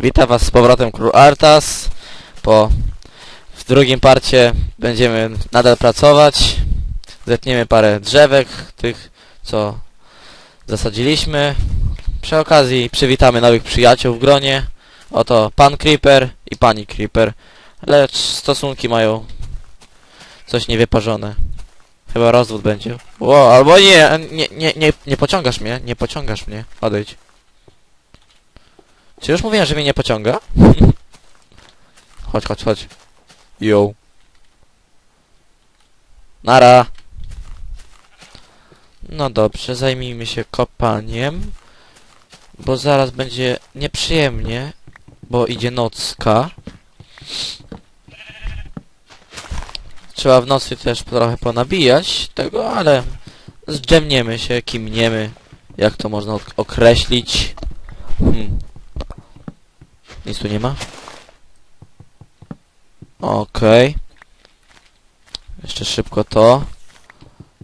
Witam was z powrotem Król Artas. Po w drugim parcie będziemy nadal pracować. Zetniemy parę drzewek, tych co zasadziliśmy. Przy okazji przywitamy nowych przyjaciół w gronie. Oto pan Creeper i pani Creeper. Lecz stosunki mają coś niewyparzone. Chyba rozwód będzie. Ło, albo nie, nie, nie, nie, nie pociągasz mnie, nie pociągasz mnie. Odejdź. Czy już mówiłem, że mnie nie pociąga? chodź, chodź, chodź. Yo. Nara. No dobrze, zajmijmy się kopaniem. Bo zaraz będzie nieprzyjemnie, bo idzie nocka. Trzeba w nocy też trochę ponabijać tego, ale zdrzemniemy się, kimniemy, jak to można ok- określić. Hmm. Nic tu nie ma? Okej. Jeszcze szybko to.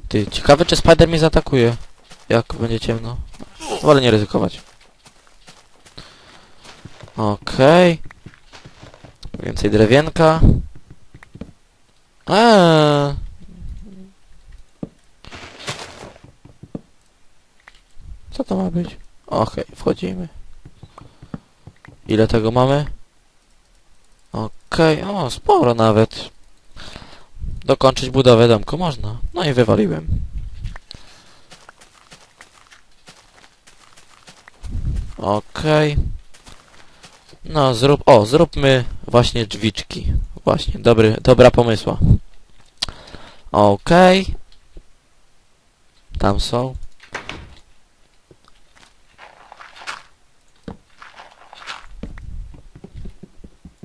Ty, ciekawe czy Spider mnie zaatakuje. Jak będzie ciemno. Wolę nie ryzykować. Okej. Więcej drewienka. Eee. Co to ma być? Okej, wchodzimy. Ile tego mamy? Okej, o, sporo nawet. Dokończyć budowę domku można. No i wywaliłem. Okej. No, zrób, o, zróbmy właśnie drzwiczki. Właśnie, dobry, dobra pomysła. Okej. Tam są.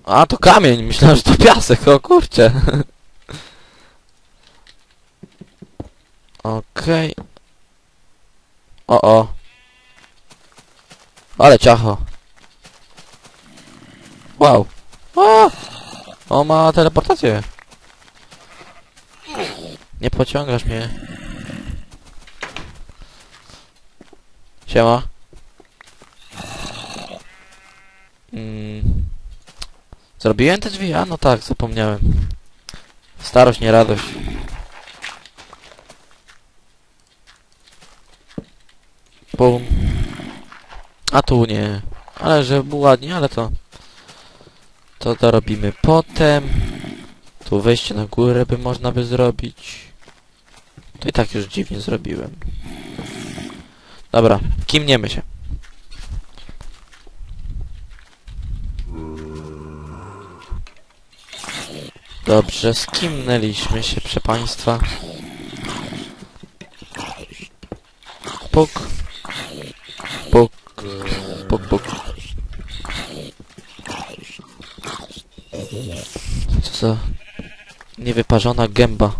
A, to kamień. Myślałem, że to piasek. O kurczę. Okej. O, o. Ale ciacho. Wow. O! O, ma teleportację. Nie pociągasz mnie. Siema. Mm. Zrobiłem te drzwi? A no tak, zapomniałem. Starość, nie radość. Bum. A tu nie. Ale że było ładnie, ale to... To dorobimy potem. Tu wejście na górę by można by zrobić. To i tak już dziwnie zrobiłem. Dobra, kimniemy się. Dobrze, skimnęliśmy się, proszę państwa. Puk. Puk. Puk, puk. Co za niewyparzona gęba.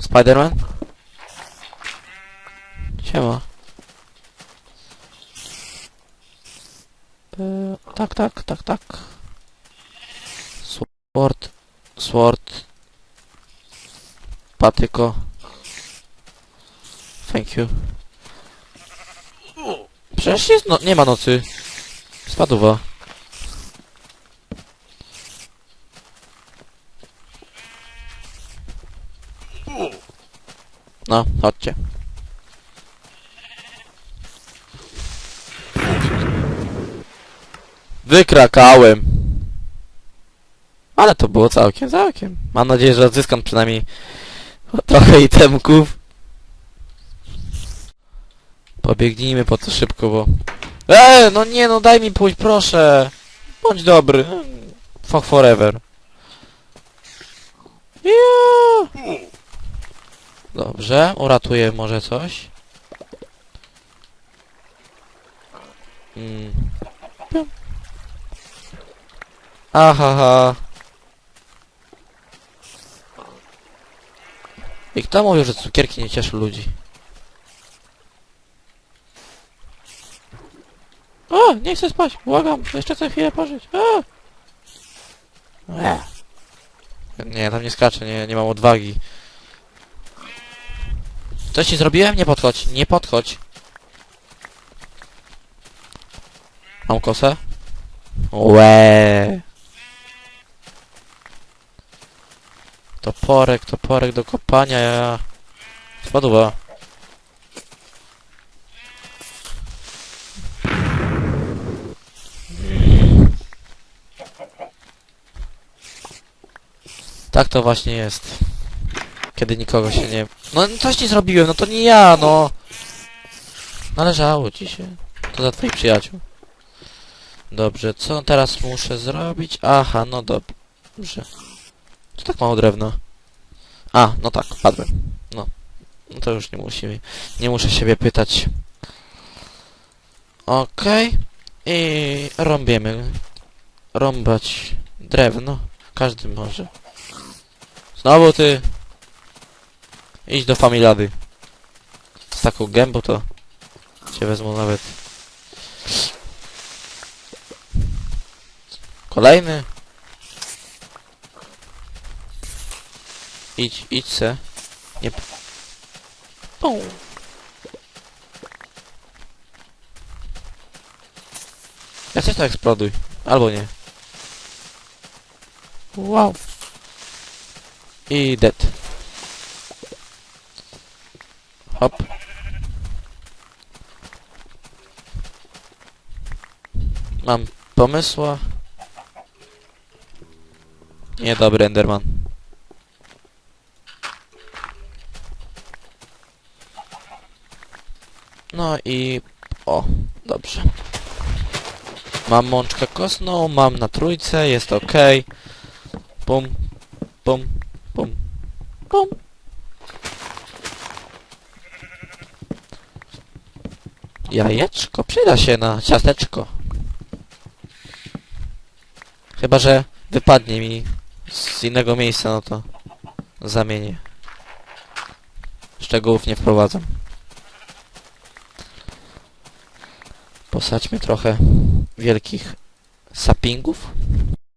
Spiderman? Siema. E, tak, tak, tak, tak. Sword. Sword. Patyko. Thank you. Przecież jest no nie ma nocy. Spaduwa. No, chodźcie. Wykrakałem. Ale to było całkiem, całkiem. Mam nadzieję, że odzyskam przynajmniej trochę itemków. Pobiegnijmy po to szybko, bo... Eee, no nie, no daj mi pójść, proszę. Bądź dobry. Fuck forever. Dobrze, uratuję może coś. Mm. Pium. Ahaha. I kto mówił, że cukierki nie cieszą ludzi? O, nie chcę spać, błagam, jeszcze chcę chwilę pożyć. Ech. Nie, tam nie skaczę, nie, nie mam odwagi. Coś ci zrobiłem? Nie podchodź, nie podchodź. Mam kosę? Łe. Toporek, toporek do kopania, ja... Spadła. Tak to właśnie jest. Kiedy nikogo się nie... No coś nie zrobiłem, no to nie ja, no. Należało ci się. To za twoich przyjaciół. Dobrze, co teraz muszę zrobić? Aha, no dobrze. To tak mało drewno. A, no tak, padłem. No. No to już nie musimy. Nie muszę siebie pytać. Okej. I rąbiemy. Rąbać drewno. Każdy może. Znowu ty. Idź do familiady. Z taką gębą to cię wezmą nawet. Kolejny. Idź, idź se. Nie... Pum. Ja coś to eksploduj. Albo nie. Wow. I dead. Hop. Mam pomysła. Niedobry Enderman. No i... O, dobrze. Mam mączkę kostną, mam na trójce, jest ok. Pum, pum, pum, pum. Jajeczko przyda się na ciasteczko. Chyba, że wypadnie mi z innego miejsca, no to zamienię. Szczegółów nie wprowadzam. Posadźmy trochę wielkich sapingów,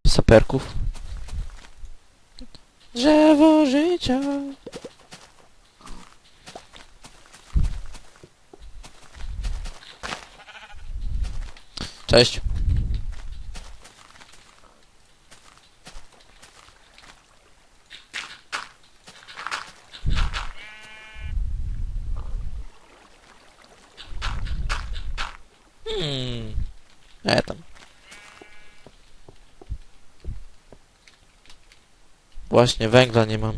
saperków. Drzewo życia. Cześć. Hmm. E tam. Właśnie węgla nie mam.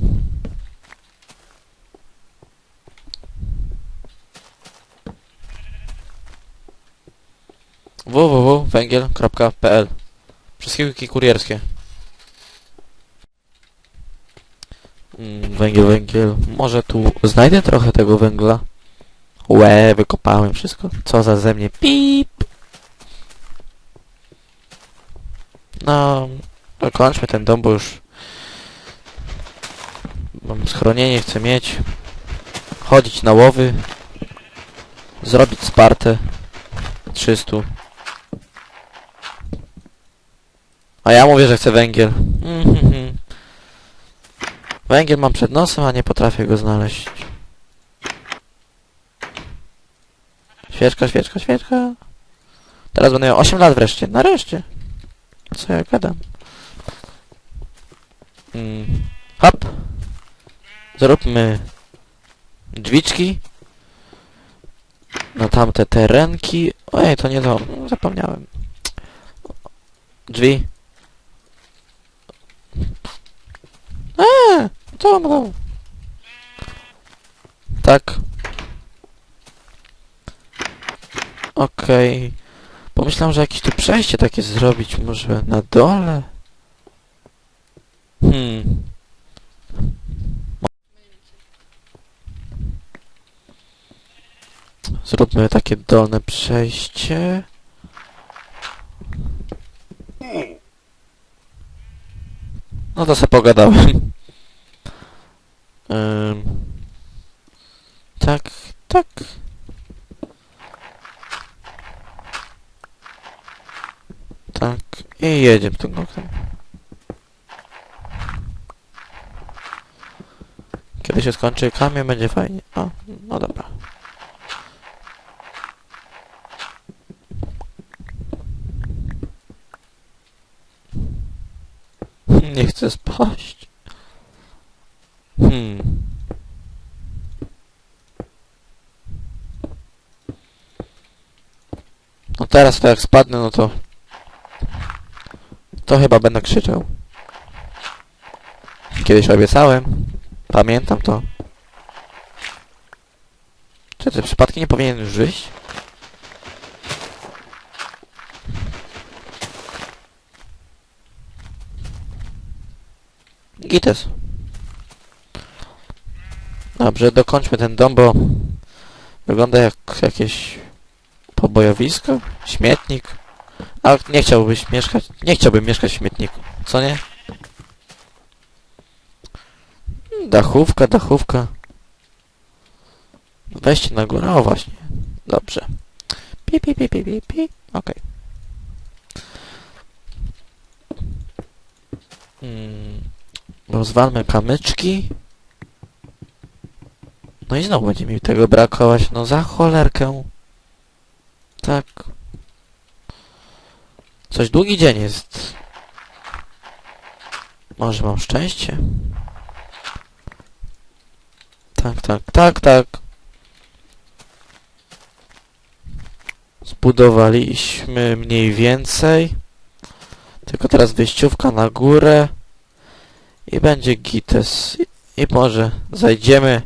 www.węgiel.pl Przesyłki kurierskie. Mm, węgiel, węgiel. Może tu znajdę trochę tego węgla. Łe, wykopałem wszystko. Co za ze mnie. Pip. No, dokończmy ten dom, bo już mam schronienie, chcę mieć. Chodzić na łowy. Zrobić spartę. 300. A ja mówię, że chcę węgiel. Węgiel mam przed nosem, a nie potrafię go znaleźć. Świeczka, świeczka, świeczka. Teraz będę miał 8 lat wreszcie. Nareszcie. Co ja gadam? Mm. Hop. Zróbmy drzwiczki na tamte terenki. Ojej, to nie to. Zapomniałem. Drzwi. Eee, co mam tam? Tak. Okej. Pomyślałem, że jakieś tu przejście takie zrobić może na dole. Hmm. Zróbmy takie dolne przejście. No to se pogadałem. Ym. tak, tak. Tak. I jedziemy tym oknem. Kiedy się skończy kamień, będzie fajnie. O, no dobra. nie chcę spaść. Hmm. No teraz to jak spadnę, no to... To chyba będę krzyczał. Kiedyś obiecałem. Pamiętam to. Czy te przypadki nie powinien już Gites. Dobrze, dokończmy ten dom, bo wygląda jak jakieś pobojowisko, śmietnik. A nie chciałbyś mieszkać, nie chciałbym mieszkać w śmietniku, co nie? Dachówka, dachówka. Wejście na górę, o właśnie. Dobrze. Pi, pi, pi, pi, pi, pi. Okej. Hmm. Rozwalmy kamyczki. No i znowu będzie mi tego brakować. No za cholerkę. Tak. Coś długi dzień jest. Może mam szczęście? Tak, tak, tak, tak. Zbudowaliśmy mniej więcej. Tylko teraz wyjściówka na górę. I będzie gites. I, może zajdziemy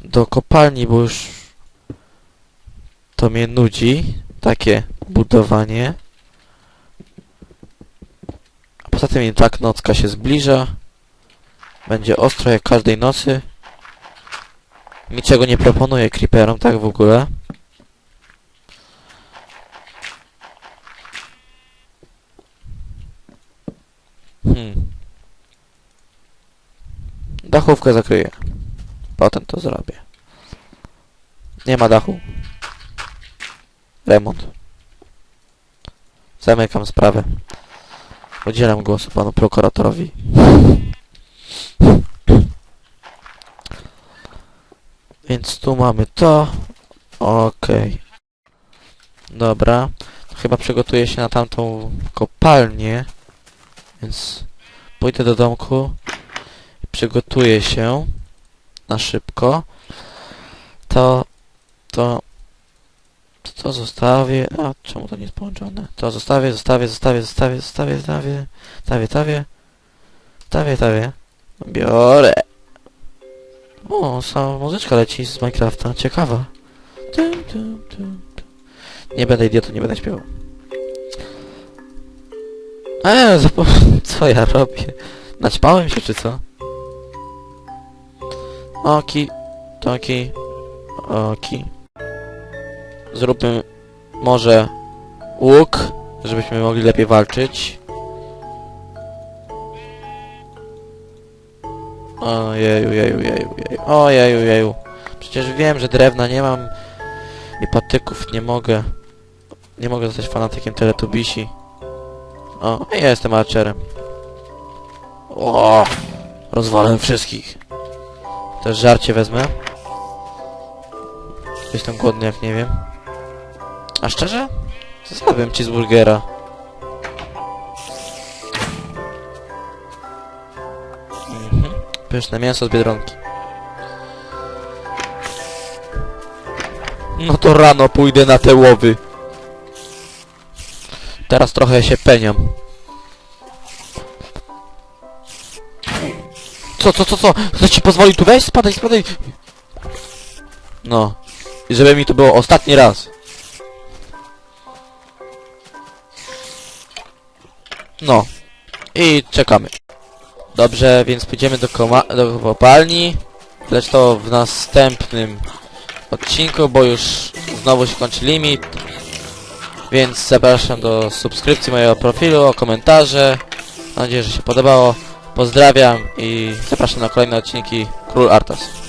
do kopalni, bo już to mnie nudzi. Takie budowanie. A poza tym i tak nocka się zbliża. Będzie ostro jak każdej nocy. Niczego nie proponuję creeperom, tak w ogóle. Hmm. Dachówkę zakryję. Potem to zrobię. Nie ma dachu. Remont. Zamykam sprawę. Udzielam głosu panu prokuratorowi. Więc tu mamy to. Okej. Dobra. Chyba przygotuję się na tamtą kopalnię. Więc pójdę do domku. I Przygotuję się na szybko. To... To... To zostawię... A, czemu to nie jest połączone? To zostawię, zostawię, zostawię, zostawię, zostawię, zostawię, zostawię, zostawię, zostawię, zostawię. Biorę. O, sama muzyczka leci z Minecrafta. Ciekawa. Tum, tum, tum, tum. Nie będę idiotą, nie będę śpiewał. Eee, co ja robię? Naćpałem się, czy co? Oki, toki, oki. Zróbmy może łuk, żebyśmy mogli lepiej walczyć. Ojeju, jeju, jeju, jeju. Ojeju, jeju. Przecież wiem, że drewna nie mam i patyków nie mogę. Nie mogę zostać fanatykiem Teletubisi. O, ja jestem archerem. O, rozwalę wszystkich. Też żarcie wezmę. Jestem głodny jak nie wiem. A szczerze? Zjadłem cheeseburgera. Mhm. Pyszne mięso z Biedronki. No to rano pójdę na te łowy. Teraz trochę się peniam. Co, co, co, co? Kto ci pozwolił tu wejść? Spadaj, spadaj! No. I żeby mi to było ostatni raz. No. I czekamy. Dobrze, więc pójdziemy do, do kopalni. Lecz to w następnym odcinku, bo już znowu się kończy limit. Więc zapraszam do subskrypcji mojego profilu, o komentarze. Mam nadzieję, że się podobało. Pozdrawiam i zapraszam na kolejne odcinki Król Artas.